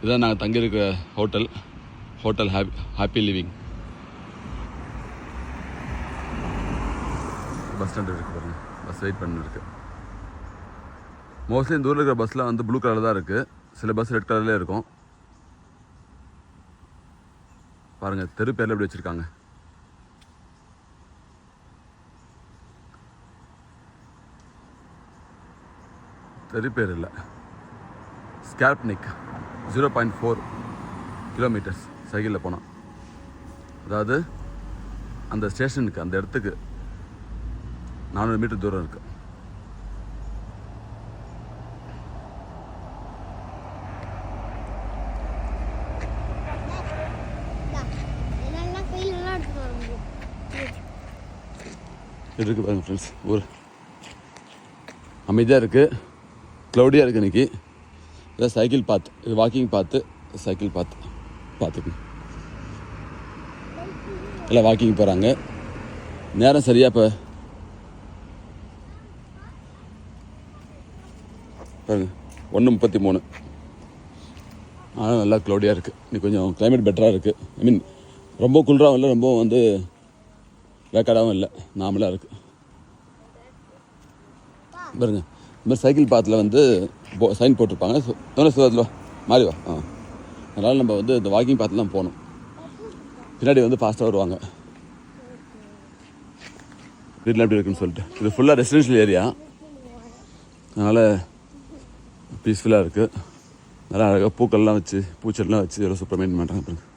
இதுதான் நாங்கள் தங்கியிருக்கிற hotel. Hotel happy happy living bus stand இருக்குது பாருங்க. பஸ் வெயிட் பண்ணிருக்கு மோஸ்ட்லி இந்த ஊரில் இருக்கிற பஸ்லாம் வந்து ப்ளூ கலர் தான் இருக்குது சில பஸ் ரெட் கலர்லேயே இருக்கும். பாருங்கள் தெரு பேரில் எப்படி வச்சுருக்காங்க. தெரு பேர் இல்லை. ஸ்கேப்னிக் ஜீரோ பாயிண்ட் ஃபோர் கிலோமீட்டர்ஸ் சைக்கிளில் போனோம். அதாவது அந்த ஸ்டேஷனுக்கு அந்த இடத்துக்கு நானூறு மீட்டர் தூரம் இருக்குது இருக்குது பாருங்கள் ஃப்ரெண்ட்ஸ் ஊர். அமைதியாக இருக்குது க்ளௌடியாக இருக்குது இன்னைக்கு. இதான் சைக்கிள் பாத் இது வாக்கிங் பார்த்து சைக்கிள் பாத் பார்த்துக்கணும். எல்லாம் வாக்கிங் போகிறாங்க நேரம் சரியாக இப்போ? பாருங்க ஒன்று முப்பத்தி மூணு. ஆனால் நல்லா க்ளௌடியாக இருக்குது இன்னைக்கு கொஞ்சம் கிளைமேட் பெட்டராக இருக்குது ஐ மீன் ரொம்ப குளிராகவும் இல்லை ரொம்ப வந்து வேக்காடாகவும் இல்லை. நார்மலாக இருக்குது பாருங்க இந்த மாதிரி சைக்கிள் பாத்தில் வந்து போ சைன் போட்டிருப்பாங்க. எவ்வளோ சுதத்தில் மாறி வா. ஆ. அதனால் நம்ம வந்து இந்த வாக்கிங் பார்த்து தான் போகணும். பின்னாடி வந்து ஃபாஸ்ட்டாக வருவாங்க. வீட்டில் எப்படி இருக்குன்னு சொல்லிட்டு. இது ஃபுல்லாக ரெசிடென்ஷியல் ஏரியா அதனால் பீஸ்ஃபுல்லாக இருக்குது நல்லா அழகாக பூக்கள்லாம் வச்சு பூச்செடிலாம் வச்சு எவ்வளோ சூப்பராக மெயின் பண்ணுறாங்க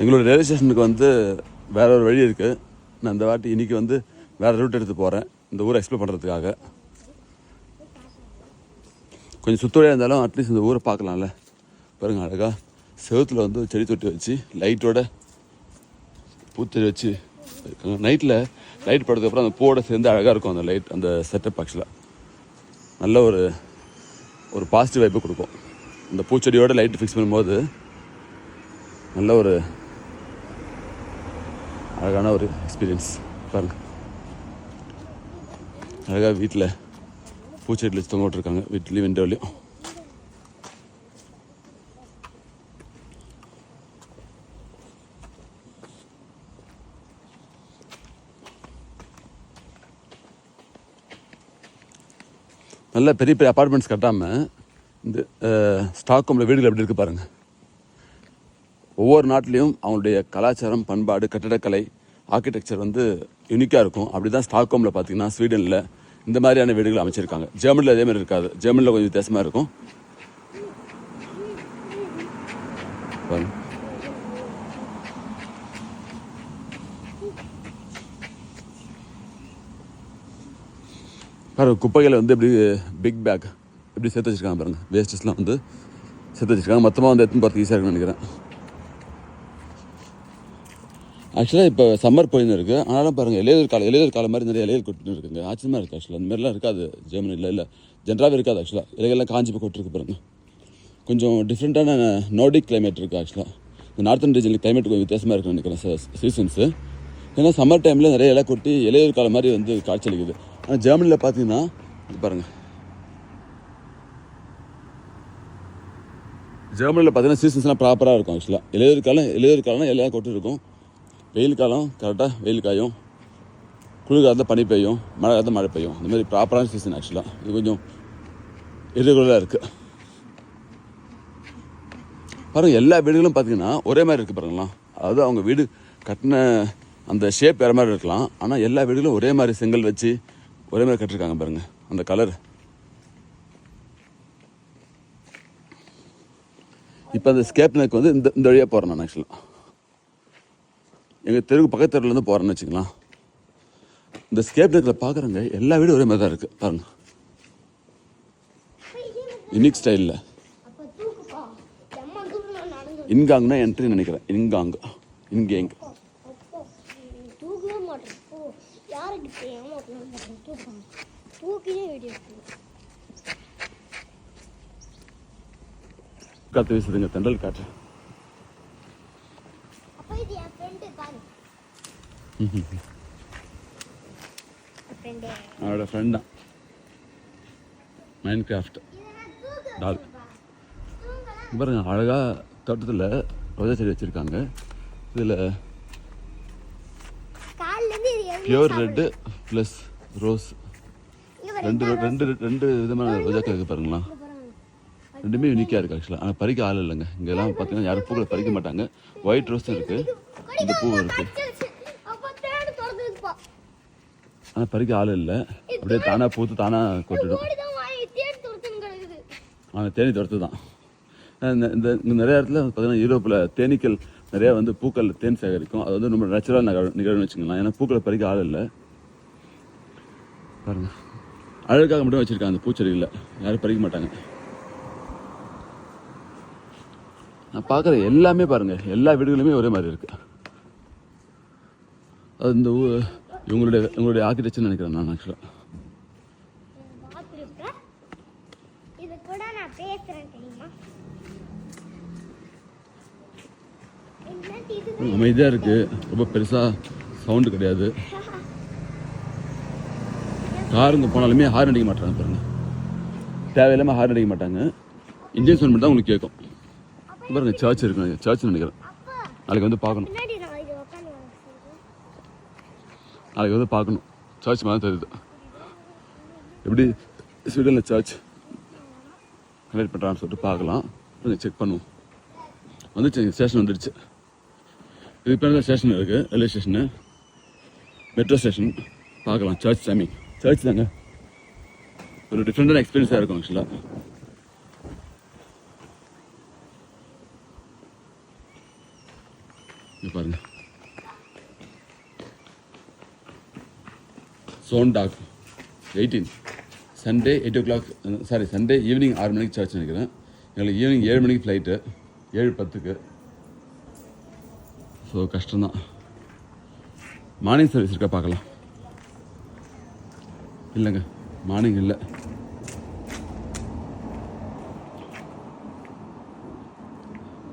எங்களோட ரயில்வே ஸ்டேஷனுக்கு வந்து வேற ஒரு வழி இருக்குது நான் இந்த வாட்டி இன்றைக்கி வந்து வேறு ரூட் எடுத்து போகிறேன் இந்த ஊரை எக்ஸ்ப்ளோர் பண்ணுறதுக்காக கொஞ்சம் சுத்தோடையாக இருந்தாலும் அட்லீஸ்ட் இந்த ஊரை பார்க்கலாம்ல. பாருங்கள் அழகாக செவத்தில் வந்து செடி தொட்டி வச்சு லைட்டோட பூத்தடி வச்சு இருக்காங்க. நைட்டில் லைட் படுறதுக்கப்புறம் அந்த பூவோட சேர்ந்து அழகாக இருக்கும் அந்த லைட் அந்த செட்டப் ஆக்சுவலாக நல்ல ஒரு ஒரு பாசிட்டிவ் வைப்பு கொடுக்கும். இந்த பூச்செடியோட லைட் ஃபிக்ஸ் பண்ணும்போது நல்ல ஒரு அழகான ஒரு எக்ஸ்பீரியன்ஸ் பாருங்க. அழகாக வீட்டில் பூச்செடியில் வச்சு தொங்க வீட்லேயும் விண்டோலையும் நல்ல பெரிய பெரிய அப்பார்ட்மெண்ட்ஸ் கட்டாமல் இந்த ஸ்டாக்ஹோமில் வீடுகள் எப்படி இருக்குது பாருங்கள் ஒவ்வொரு நாட்டிலையும் அவங்களுடைய கலாச்சாரம் பண்பாடு கட்டடக்கலை ஆர்கிடெக்சர் வந்து யூனிக்காக இருக்கும். அப்படி தான் ஸ்டாக்ஹோமில் பார்த்தீங்கன்னா ஸ்வீடனில் இந்த மாதிரியான வீடுகள் அமைச்சிருக்காங்க. ஜெர்மனியில் அதே மாதிரி இருக்காது. ஜெர்மனியில் கொஞ்சம் வித்தியாசமாக இருக்கும். பாருங்க. குப்பைகளை வந்து எப்படி பிக் பேக் எப்படி சேர்த்து வச்சிருக்காங்க பாருங்கள் வேஸ்டஸ்லாம் வந்து சேர்த்து வச்சுருக்காங்க. மொத்தமாக வந்து எடுத்துன்னு பார்த்து ஈஸியாக இருக்குன்னு நினைக்கிறேன். ஆக்சுவலாக இப்போ சம்மர் போயின்னு இருக்குது ஆனாலும் பாருங்கள் இளையர் காலம் இளையர் காலம் மாதிரி நிறைய இலைகள் கொட்டுன்னு இருக்குங்க. ஆச்சரியமாக இருக்குது ஆக்சுவலாக அந்த மாதிரிலாம் இருக்காது. ஜெர்மனியில் இல்லை. ஜென்ரலாகவே இருக்காது ஆக்சுவலாக இலைகள்லாம் காஞ்சி போய் கொட்டிருக்கு பாருங்க. கொஞ்சம் டிஃப்ரெண்ட்டான நோடிக் கிளைமேட் இருக்குது ஆக்சுவலாக இந்த நார்த்தன் ரீஜனில் கிளைமேட் கொஞ்சம் வித்தியாசமாக இருக்குன்னு நினைக்கிறேன் சீசன்ஸு ஏன்னா சம்மர் டைமில் நிறைய இலை கொட்டி இளையர் காலம் மாதிரி வந்து காய்ச்சலிக்குது ஆனால் ஜெர்மனியில் பார்த்தீங்கன்னா இது பாருங்கள் ஜெர்மனியில் பார்த்தீங்கன்னா சீசன்ஸ்லாம் ப்ராப்பராக இருக்கும் ஆக்சுவலாக இளையர் காலம் இளையர் காலம்னா எல்லாம் கொட்டு இருக்கும் வெயில் காலம் கரெக்டாக வெயில் காயும். குளிர் காலத்தில் பனி பெய்யும் மழை காலத்தில் மழை பெய்யும். இந்த மாதிரி ப்ராப்பரான சீசன் ஆக்சுவலாக இது கொஞ்சம் irregular-ஆ இருக்குது பாருங்கள் எல்லா வீடுகளும் பார்த்தீங்கன்னா ஒரே மாதிரி இருக்குது பாருங்களேன் அதாவது அவங்க வீடு கட்டின அந்த ஷேப் வேறு மாதிரி இருக்கலாம். ஆனால் எல்லா வீடுகளும் ஒரே மாதிரி செங்கல் வச்சு ஒரே மாதிரி கட்டிருக்காங்க பாருங்கள் அந்த கலர் இப்போ அந்த ஸ்கேப்னுக்கு வந்து இந்த இந்த வழியாக போகிறேன் நான் ஆக்சுவலாக எங்கள் தெருவுக்கு பக்கத்து தெருவுலேருந்து போகிறேன்னு வச்சுக்கலாம். இந்த ஸ்கேப் நெக்கில் பார்க்குறங்க எல்லா வீடும் ஒரே மாதிரி தான் இருக்குது பாருங்கள் யூனிக் ஸ்டைலில் இன்காங்னா என்ட்ரி நினைக்கிறேன். இன்காங். இன்கேங். காற்று வீசுதுங்க தென்றல் காற்று. அவரோட ஃப்ரெண்ட் தான். Minecraft doll. பாருங்க அழகாக தோட்டத்தில் ரோஜா செடி வச்சுருக்காங்க. இதில் பியூர் ரெட்டு ப்ளஸ் ரோஸ் ரெண்டு ரெண்டு ரெண்டு விதமான ரோஜாக்கள் இருக்குது பாருங்களா. ரெண்டுமே யூனிக்காக இருக்குது ஆக்சுவலாக ஆனால் பறிக்க ஆள் இல்லைங்க. இங்கெல்லாம் பார்த்தீங்கன்னா யாரும் பூக்களை பறிக்க மாட்டாங்க. ஒயிட் ரோஸும் இருக்குது இந்த பூவும் இருக்குது ஆனால் பறிக்க ஆள் இல்லை. அப்படியே தானாக பூத்து தானாக கொட்டிடும். அவன் தேனி துரத்து தான் இந்த இந்த நிறைய இடத்துல பார்த்தீங்கன்னா யூரோப்பில் தேனீக்கள் நிறையா வந்து பூக்கள் தேன் சேகரிக்கும். அது வந்து ரொம்ப நேச்சுரல் நிகழ் நிகழ்வுன்னு வச்சுக்கலாம் ஏன்னா பூக்களை பறிக்க ஆள் இல்லை. பாருங்க. அழகாக மட்டும் வச்சுருக்காங்க அந்த பூச்செடியில் யாரும் பறிக்க மாட்டாங்க. நான் பார்க்குற எல்லாமே பாருங்க. எல்லா வீடுகளுமே ஒரே மாதிரி இருக்கு. அது இந்த ஊ இவங்களுடைய இவங்களுடைய ஆர்கிடெக்சர் நினைக்கிறேன் நான் ஆக்சுவலாக? இது கூட நான் தெரியுமா? அமைதியாக இருக்குது ரொம்ப பெருசாக சவுண்டு கிடையாது. காருங்க போனாலுமே ஹார்ன் அடிக்க மாட்டாங்க பாருங்க. தேவையில்லாமல் ஹார்ன் அடிக்க மாட்டாங்க. சவுண்ட் மட்டும் தான் உங்களுக்கு கேட்கும். பாருங்க சர்ச் இருக்கு. சர்ச் நினைக்கிறேன். நாளைக்கு வந்து பார்க்கணும் பின்னாடி நான் இது உட்காந்து வரேன் நாளைக்கு வந்து பார்க்கணும். சர்ச் மாதிரி தெரியுது. எப்படி ஸ்வீடனில் சர்ச் கண்டக்ட் பண்ணுறான்னு சொல்லிட்டு பார்க்கலாம். கொஞ்சம் செக் பண்ணுவோம். வந்துச்சு ஸ்டேஷன் வந்துடுச்சு. இது பேர் ஸ்டேஷன் இருக்குது ரயில்வே ஸ்டேஷனு மெட்ரோ ஸ்டேஷன் பார்க்கலாம் சர்ச் சாமி சர்ச் தாங்க ஒரு டிஃப்ரெண்டான எக்ஸ்பீரியன்ஸாக இருக்கும் ஆக்சுவலாக இங்க பாருங்க சோன் talk eighteen Sunday eight o'clock sorry Sunday evening ஆறு மணிக்கு சர்ச் நினைக்கிறேன் எங்களுக்கு ஈவினிங் ஏழு மணிக்கு ஃப்ளைட்டு ஏழு பத்துக்கு ஸோ கஷ்டம்தான் மார்னிங் சர்வீஸ் இருக்கா பார்க்கலாம் இல்லைங்க மார்னிங் இல்லை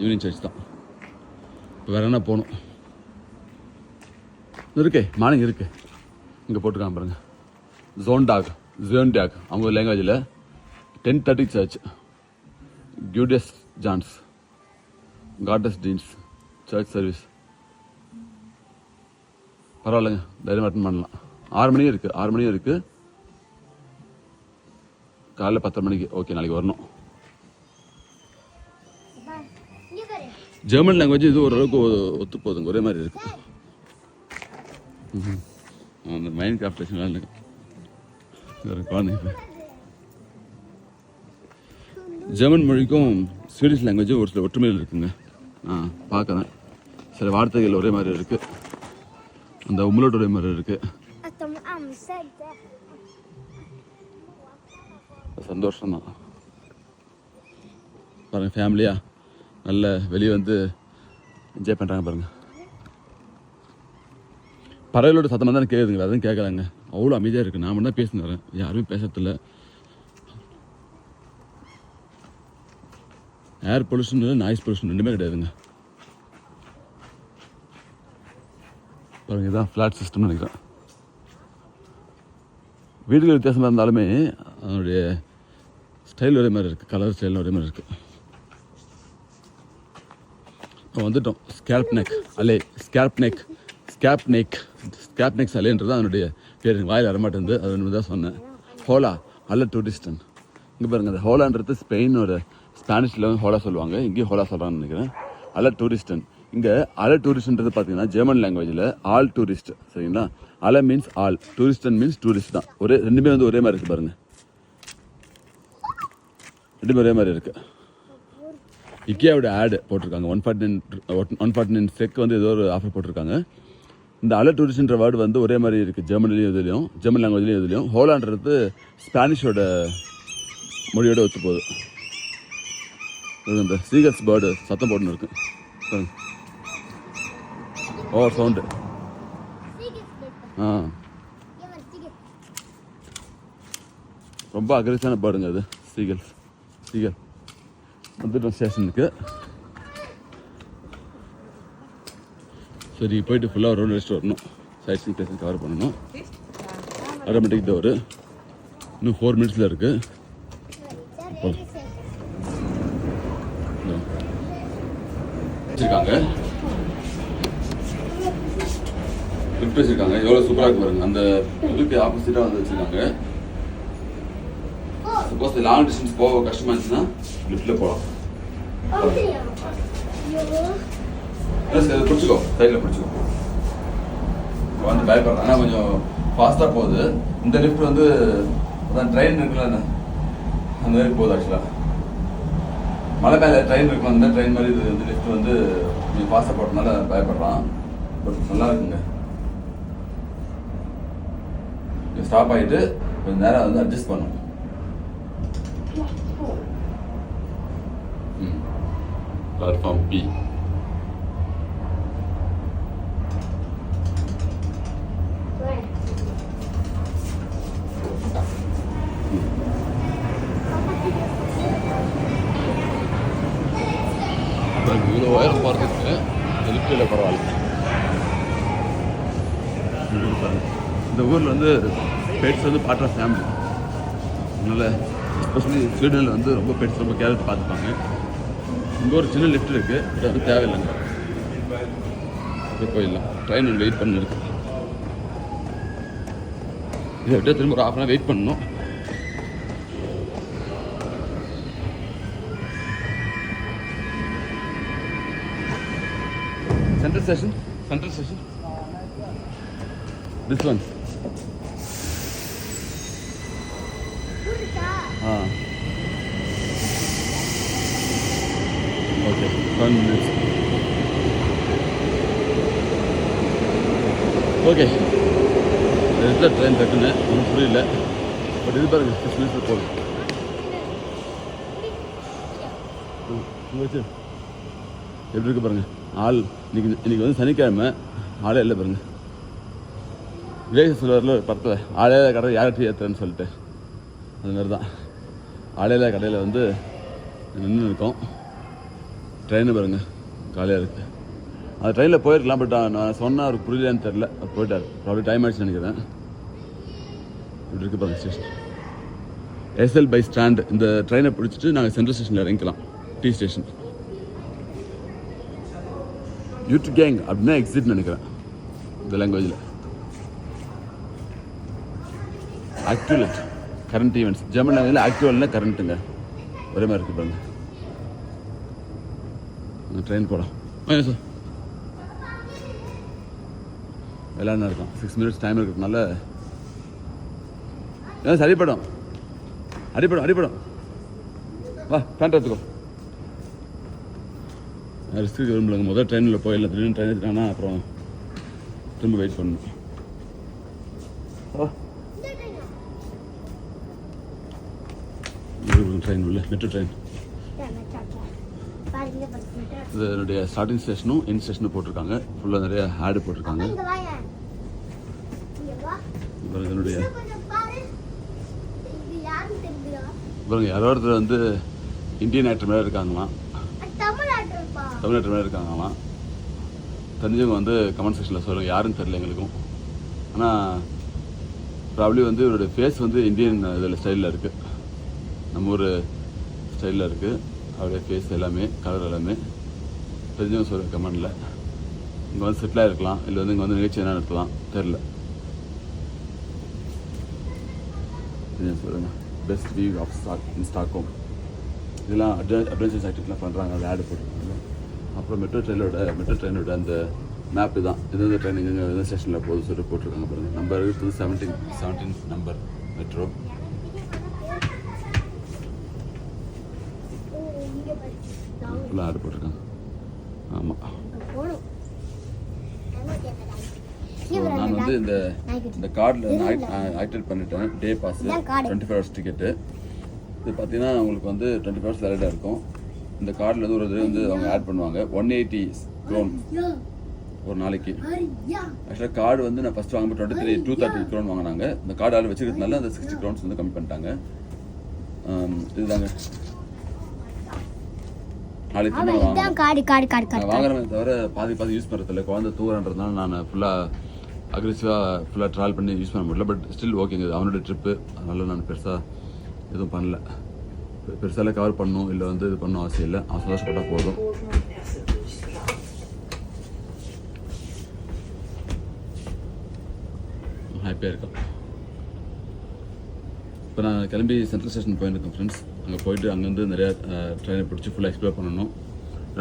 ஈவினிங் சர்ச் தான் இப்போ வேறு என்ன போகணும் இருக்கே மார்னிங் இருக்குது இங்கே போட்டுருக்காங்க பாருங்க. ஜோன் டாக் ஜோன் டாக் அவங்க லாங்குவேஜில் டென் தேர்ட்டி சர்ச் கியூடியஸ் ஜான்ஸ் காட்டஸ் டீன்ஸ் சர்ச் சர்வீஸ் பரவாயில்லைங்க தைரியம் அட்டன் பண்ணலாம். ஆறு மணியும் இருக்குது ஆறு மணியும் இருக்குது காலைல பத்தரை மணிக்கு ஓகே நாளைக்கு வரணும். ஜெர்மன் லாங்குவேஜ் இது ஓரளவுக்கு ஒத்து போகுதுங்க ஒரே மாதிரி இருக்கு. ம்ஹும். அந்த மைண்ட் கிராஃப்டேஷன் வேலை ஒரு குழந்தைங்க ஜெர்மன் மொழிக்கும் ஸ்வீடிஷ் லாங்குவேஜும் ஒரு சில ஒற்றுமைகள் இருக்குங்க. ஆ பார்க்குறேன் சில வார்த்தைகள் ஒரே மாதிரி இருக்குது அந்த உம்லோட் ஒரே மாதிரி இருக்குது சந்தோஷம்தான். பாருங்கள் ஃபேமிலியாக சந்தோஷம் தான் நல்ல வெளியே வந்து என்ஜாய் பண்ணுறாங்க பாருங்கள் பறவைகளோட சத்தமாக தான் கேட்குதுங்களா அதுவும் கேட்குறாங்க அவ்வளோ அமைதியாக இருக்குது நான் மட்டும் தான் பேசின்னு வரேன் யாருமே பேசறதில்ல. ஏர் பொல்யூஷன் இல்லை நாய்ஸ் பொல்யூஷன் ரெண்டுமே கிடையாதுங்க. பாருங்க இதுதான் ஃப்ளாட் சிஸ்டம்னு நினைக்கிறேன். வீடுகள் வித்தியாசமாக இருந்தாலுமே அதனுடைய ஸ்டைல் ஒரே மாதிரி இருக்குது கலர் ஸ்டைல் ஒரே மாதிரி இருக்குது இப்போ வந்துட்டோம். ஸ்கேல்ப் நெக் அலே ஸ்கேல்ப் நெக் ஸ்கேப் நெக் சலைன்றது அதனுடைய பேர். வாயில் வரமாட்டேங்குது. அது தான் சொன்னேன். ஹோலா அல்ல டூரிஸ்டன் இங்கே பாருங்கள் அந்த ஹோலான்றது ஸ்பெயினோட ஸ்பானிஷில் ஹோலா சொல்லுவாங்க. இங்கேயும் ஹோலா சொல்கிறாங்கன்னு நினைக்கிறேன். அல டூரிஸ்டன் இங்கே அல டூரிஸ்ட்ன்றது பார்த்தீங்கன்னா ஜெர்மன் லாங்குவேஜில் ஆல் டூரிஸ்ட் சரிங்களா? அல மீன்ஸ் ஆல் டூரிஸ்டன் மீன்ஸ் டூரிஸ்ட் தான். ஒரே ரெண்டுமே வந்து ஒரே மாதிரி இருக்குது பாருங்கள் ரெண்டுமே ஒரே மாதிரி இருக்குது இக்கியாவோட ஆடு போட்டிருக்காங்க. One forty nine one forty nine check வந்து ஏதோ ஒரு ஆஃபர் போட்டிருக்காங்க. இந்த அல டூரிஸ்ட்ன்ற வேர்டு வந்து ஒரே மாதிரி இருக்குது ஜெர்மனிலையும் இதுலையும் ஜெர்மன் லாங்குவேஜ்லையும் இதுலையும் ஹோலான்றது ஸ்பானிஷோட மொழியோட ஒத்து போகுது. இந்த சீகர்ஸ் பேர்டு சத்தம் போட்டுன்னு இருக்கு. ஓ ஓவர் சவுண்டு ஆ. ரொம்ப அக்ரெசிவான பேர்டுங்க அது. சீகல் சீகல் வந்துட்டோம் ஸ்டேஷனுக்கு சரி போயிட்டு ஃபுல்லாக ரோடு ரெஸ்ட் வரணும். சைட் சீன் பிளேஸ் கவர் பண்ணணும். ஆட்டோமேட்டிக் டோர் இன்னும் ஃபோர் மினிட்ஸில் இருக்குது வச்சுருக்காங்க. லிஃப்ட் வச்சுருக்காங்க எவ்வளோ சூப்பராக இருக்கு பாருங்க. அந்த இதுக்கு ஆப்போசிட்டாக வந்து வச்சுருக்காங்க. சப்போஸ் லாங் டிஸ்டன்ஸ் போக கஷ்டமாக இருந்துச்சுன்னா லிஃப்ட்டில் போகலாம் ப்ளஸ் இதை பிடிச்சிக்கோ சைடில் பிடிச்சிக்கோ. வந்து பயப்படுறேன் ஆனால் கொஞ்சம் ஃபாஸ்ட்டாக போகுது. இந்த லிஃப்ட் வந்து அதான் ட்ரெயின் இருக்குல்ல அந்த அந்த மாதிரி போகுது ஆக்சுவலாக மலை மேலே ட்ரெயின் இருக்கும் அந்த ட்ரெயின் மாதிரி இது வந்து லிஃப்ட் வந்து கொஞ்சம் ஃபாஸ்ட்டாக போட்டனால பயப்படுறான் பட் நல்லா இருக்குங்க. ஸ்டாப் ஆகிட்டு கொஞ்சம் நேரம் வந்து அட்ஜஸ்ட் பண்ணும் பிளாட்ஃபார்ம் பி இல்லை பரவாயில்ல. இந்த ஊரில் வந்து பெட்ஸ் வந்து பார்ட் ஆஃப் ஃபேமிலி அதனால் எஸ்பெஷலி ஸ்வீடனில் வந்து ரொம்ப பெட்ஸ் ரொம்ப கேர் பார்த்துப்பாங்க. இங்கே ஒரு சின்ன லிஃப்ட் இருக்குது பட் வந்து தேவையில்லைங்க. இப்போ போயிடலாம். ட்ரெயின் வெயிட் பண்ணிருக்கு இதை விட்டு திரும்ப ஒரு ஹாஃப் அன் வெயிட் பண்ணணும். Station? Central station? This one. புரியுதா Ah. Okay, one minute. Okay இடத்துல ட்ரெயின் டக்குன்னு ஒன்றும் புரியல பட் இது பாருங்க சிக்ஸ் மினிட்ஸில் போகுது ம், வச்சு. எப்படி இருக்கு பாருங்க. ஆள் இன்னைக்கு இன்னைக்கு வந்து சனிக்கிழமை. ஆளே இல்லை பாருங்க. விவேக் சொல்லுவார்ல ஒரு படத்தில் ஆளே கடையில் கடை யார்கிட்ட ஏற்றுறேன்னு சொல்லிட்டு. அது மாதிரி தான் ஆளே கடையில் வந்து நின்று இருக்கோம். ட்ரெயினு பாருங்க. காலையாக இருக்குது அந்த ட்ரெயினில் போயிருக்கலாம் பட் நான் சொன்னால் அவருக்கு புரியலையான்னு தெரில அவர் போயிட்டார். ப்ராப்ளம் டைம் ஆயிடுச்சு நினைக்கிறேன். இப்படி இருக்கு பாருங்க ஸ்டேஷன் எஸ்எல் பை ஸ்டாண்டு இந்த ட்ரெயினை பிடிச்சிட்டு நாங்கள் சென்ட்ரல் ஸ்டேஷனில் இறங்கிக்கலாம். டி ஸ்டேஷன் யூட் கேங் அப்படின்னா எக்ஸிட் நினைக்கிறேன் இந்த லாங்குவேஜில் ஆக்டிவலட் கரண்ட் ஈவெண்ட்ஸ் ஜெர்மன் லாங்குவேஜில் ஆக்டிவல்னா கரண்ட்டுங்க ஒரே மாதிரி இருக்கு பாருங்க ட்ரெயின் போகலாம் சார் விளையாண்டு இருக்கும் சிக்ஸ் மினிட்ஸ் டைம் இருக்கிறதுனால ஏன் சரிப்படும். அடிப்படும் அடிப்படும் வா பேண்ட் எடுத்துக்கோ. ரிஸ்க்கு விரும்பலங்க. முதல் ட்ரெயினில் போயிடலாம் திடீர்னு ட்ரெயின் எடுத்துட்டாங்கன்னா அப்புறம் திரும்ப வெயிட் பண்ணணும். ட்ரெயின் உள்ள மெட்ரோ ட்ரெயின் இது என்னுடைய ஸ்டார்டிங் ஸ்டேஷனும் என் ஸ்டேஷனும் போட்டிருக்காங்க. ஃபுல்லாக நிறைய ஆடு போட்டிருக்காங்க. இதனுடைய பாருங்க யாரோ ஒருத்தர் வந்து இந்தியன் ஆக்டர் மேலே இருக்காங்களாம். தமிழ்நாட்டில் மேலே இருக்காங்களாம் தெரிஞ்சவங்க வந்து கமெண்ட் செக்ஷனில் சொல்லுங்கள் யாருன்னு தெரியல எங்களுக்கும். ஆனால் ப்ராப்ளி வந்து இவருடைய ஃபேஸ் வந்து இந்தியன் இதில் ஸ்டைலில் இருக்குது நம்ம ஊர் ஸ்டைலில் இருக்குது அவருடைய ஃபேஸ் எல்லாமே கலர் எல்லாமே. தெரிஞ்சவங்க சொல்லுங்கள் கமெண்டில் இங்கே வந்து செட்டிலாக இருக்கலாம் இல்லை வந்து இங்கே வந்து நிகழ்ச்சி என்ன நடத்தலாம் தெரில தெரிஞ்சவங்க சொல்லுங்கள் best view of stock in Stockholm இதெல்லாம் அட்வென்ச்சர்ஸ் ஆக்டிவிட்டிலாம் பண்ணுறாங்க அது ஆடு போட்டுருக்காங்க. அப்புறம் மெட்ரோ ட்ரெயினோட மெட்ரோ ட்ரெயினோட அந்த மேப்பு தான். எந்தெந்த ட்ரெயின் எங்கே எந்த ஸ்டேஷனில் போகுது சொல்லிட்டு போட்டிருக்காங்க பாருங்க. நம்பர் இருக்குது செவன்டீன் செவன்டீன் நம்பர் மெட்ரோ ஃபுல்லாக ஆடு போட்டிருக்காங்க. ஆமாம் நான் வந்து இந்த இந்த கார்டில் நான் ஆக்டிவேட் பண்ணிட்டேன். Day pass. Twenty five hours ticket இது பார்த்தீங்கன்னா உங்களுக்கு வந்து டுவெண்ட்டி ஃபைவ் வேலிடாக இருக்கும். இந்த கார்டில் வந்து ஒரு இது வந்து அவங்க ஆட் பண்ணுவாங்க. ஒன் எயிட்டி க்ரோன் ஒரு நாளைக்கு. ஆக்சுவலாக கார்டு வந்து நான் ஃபஸ்ட் வாங்கும்போது டுவெண்ட்டி த்ரீ டூ தேர்ட்டி க்ரோன் வாங்கினாங்க. இந்த கார்டு ஆள் வச்சுக்கிறதுனால அந்த சிக்ஸ்டி க்ரோன்ஸ் வந்து கம்மி பண்ணிட்டாங்க. இதுதாங்க. நாளைக்கு தவிர பாதி பாதி யூஸ் பண்ணுறதில்ல குழந்தை தூரன்றதுனால நான் ஃபுல்லாக அக்ரெசிவாக ஃபுல்லாக ட்ராவல் பண்ணி யூஸ் பண்ண முடியல. பட் ஸ்டில் ஓகேங்க அவனோட ட்ரிப்பு அதனால நான் பெருசாக எதுவும் பண்ணல. பெருசாலாம் கவர் பண்ணும் இல்லை வந்து இது பண்ணணும் அவசியம் இல்லை. அவன் சந்தோஷப்பட்டால் போதும். ஹாப்பியாக இருக்கான். இப்போ நான் கிளம்பி சென்ட்ரல் ஸ்டேஷன் போயிருக்கேன் ஃப்ரெண்ட்ஸ் அங்கே போயிட்டு அங்கேருந்து நிறையா ட்ரெயினை பிடிச்சி ஃபுல்லாக எக்ஸ்ப்ளோர் பண்ணணும்.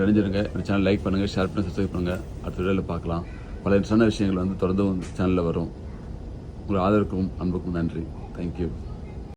நினைஞ்சிருங்க இந்த சேனல் லைக் பண்ணுங்கள் ஷேர் பண்ணி சப்ஸ்கிரைப் பண்ணுங்கள் அடுத்த வீடியோவில் பார்க்கலாம். பல இன்ட்ரெஸ்டான விஷயங்கள் வந்து தொடர்ந்து சேனலில் வரும். உங்கள் ஆதரவுக்கும் அன்புக்கும் நன்றி. தேங்க்யூ